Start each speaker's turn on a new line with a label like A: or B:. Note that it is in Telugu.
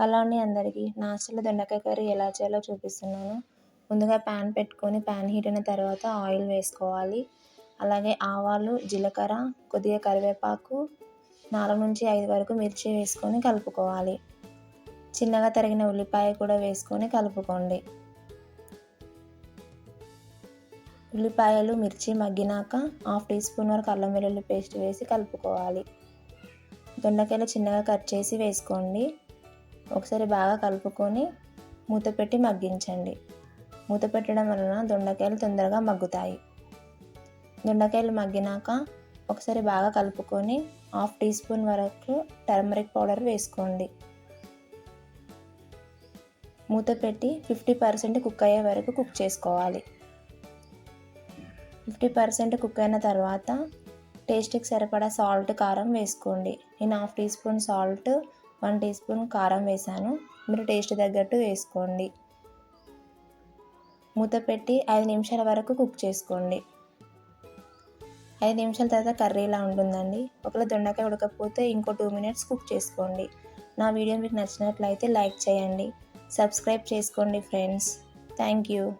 A: హలో అండి అందరికీ. నా స్టైల్లో దొండకాయ కర్రీ ఎలా చేయాలో చూపిస్తున్నాను. ముందుగా ప్యాన్ పెట్టుకొని ప్యాన్ హీట్ అయిన తర్వాత ఆయిల్ వేసుకోవాలి. అలాగే ఆవాలు జీలకర్ర కొద్దిగా కరివేపాకు నాలుగు నుంచి ఐదు వరకు మిర్చి వేసుకొని కలుపుకోవాలి. చిన్నగా తరిగిన ఉల్లిపాయ కూడా వేసుకొని కలుపుకోండి. ఉల్లిపాయలు మిర్చి మగ్గినాక హాఫ్ టీ స్పూన్ వరకు అల్లం వెల్లుల్లి పేస్ట్ వేసి కలుపుకోవాలి. దొండకాయలు చిన్నగా కట్ చేసి వేసుకోండి. ఒకసారి బాగా కలుపుకొని మూత పెట్టి మగ్గించండి. మూత పెట్టడం వలన దొండకాయలు తొందరగా మగ్గుతాయి. దొండకాయలు మగ్గినాక ఒకసారి బాగా కలుపుకొని హాఫ్ టీ స్పూన్ వరకు టర్మరిక్ పౌడర్ వేసుకోండి. మూత పెట్టి ఫిఫ్టీ పర్సెంట్ కుక్ అయ్యే వరకు కుక్ చేసుకోవాలి. ఫిఫ్టీ పర్సెంట్ కుక్ అయిన తర్వాత టేస్ట్కి సరిపడా సాల్ట్ కారం వేసుకోండి. నేను half teaspoon salt one teaspoon కారం వేసాను. మీరు టేస్ట్ తగ్గట్టు వేసుకోండి. మూత పెట్టి ఐదు నిమిషాల వరకు కుక్ చేసుకోండి. ఐదు నిమిషాల తర్వాత కర్రీ ఇలా ఉంటుందండి. ఒకవేళ దొండకాయ ఉడకపోతే ఇంకో టూ మినిట్స్ కుక్ చేసుకోండి. నా వీడియో మీకు నచ్చినట్లయితే లైక్ చేయండి. సబ్స్క్రైబ్ చేసుకోండి ఫ్రెండ్స్. Thank you.